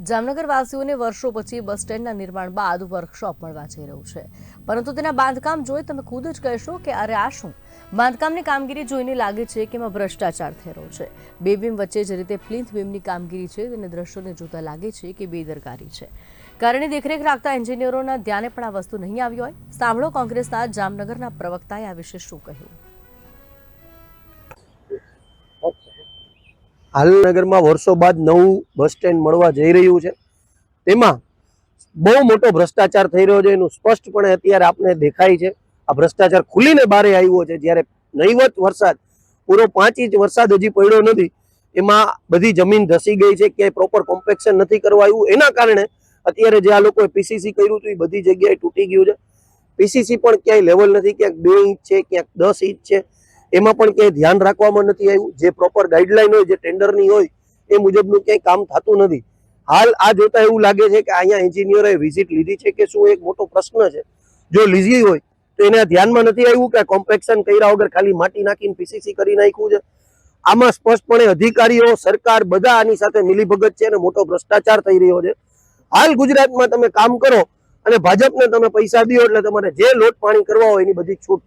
જામનગર વાસીઓને વર્ષો પછી બસ સ્ટેન્ડના નિર્માણ બાદ વર્કશોપ મળવા જઈ રહ્યું છે. પરંતુ તેના બાંધકામ જોઈ તમે ખુદ જ કહેશો કે અરે આ શું? બાંધકામની કામગીરી જોઈને લાગે છે કે એમાં ભ્રષ્ટાચાર થઈ રહ્યો છે. બે બીમ વચ્ચે જે રીતે પ્લિન્થ બીમની કામગીરી છે, તેને દ્રશ્યોને જોતા લાગે છે કે બેદરકારી છે. કારણે દેખરેખ રાખતા એન્જિનિયરોના ધ્યાને પણ આ વસ્તુ નહીં આવી હોય. સાંભળો કોંગ્રેસના જામનગરના પ્રવક્તાએ આ વિશે શું કહ્યું? હાલ નગરમાં વર્ષો બાદ નવું બસ સ્ટેન્ડ મળવા જઈ રહ્યું છે. તેમાં બહુ મોટો ભ્રષ્ટાચાર થઈ રહ્યો છે. એનું સ્પષ્ટપણે અત્યારે આપને દેખાય છે. આ ભ્રષ્ટાચાર ખુલીને બારે આવ્યો છે. જ્યારે નહીવત વરસાદ, પૂરો પાંચ ઇંચ વરસાદ હજી પડ્યો નથી. એમાં બધી જમીન ધસી ગઈ છે. ક્યાંય પ્રોપર કોમ્પેક્શન નથી કરવા આવ્યું. એના કારણે અત્યારે જે આ લોકોએ પીસીસી કર્યું હતું, એ બધી જગ્યાએ તૂટી ગયું છે. પીસીસી પણ ક્યાંય લેવલ નથી. ક્યાંક બે ઇંચ છે, ક્યાંક દસ ઇંચ છે. એમાં પણ ક્યાંય ધ્યાન રાખવામાં નથી આવ્યું. જે પ્રોપર ગાઈડલાઈન હોય, જે ટેન્ડરની હોય, એ મુજબનું ક્યાંય કામ થતું નથી. હાલ આ જોતા એવું લાગે છે કે અહીંયા એન્જિનિયરે વિઝિટ લીધી છે કે શું એક મોટો પ્રશ્ન છે. જો લીધી હોય, તો એને ધ્યાનમાં નથી આવ્યું કે કોમ્પેક્શન કર્યા વગર ખાલી માટી નાખીને પીસીસી કરી નાખ્યું છે. આમાં સ્પષ્ટપણે અધિકારીઓ, સરકાર બધા આની સાથે મિલીભગત છે અને મોટો ભ્રષ્ટાચાર થઈ રહ્યો છે. હાલ ગુજરાતમાં તમે કામ કરો અને ભાજપને તમે પૈસા દો એટલે તમારે જે લોટ પાણી કરવા હોય એની બધી છૂટ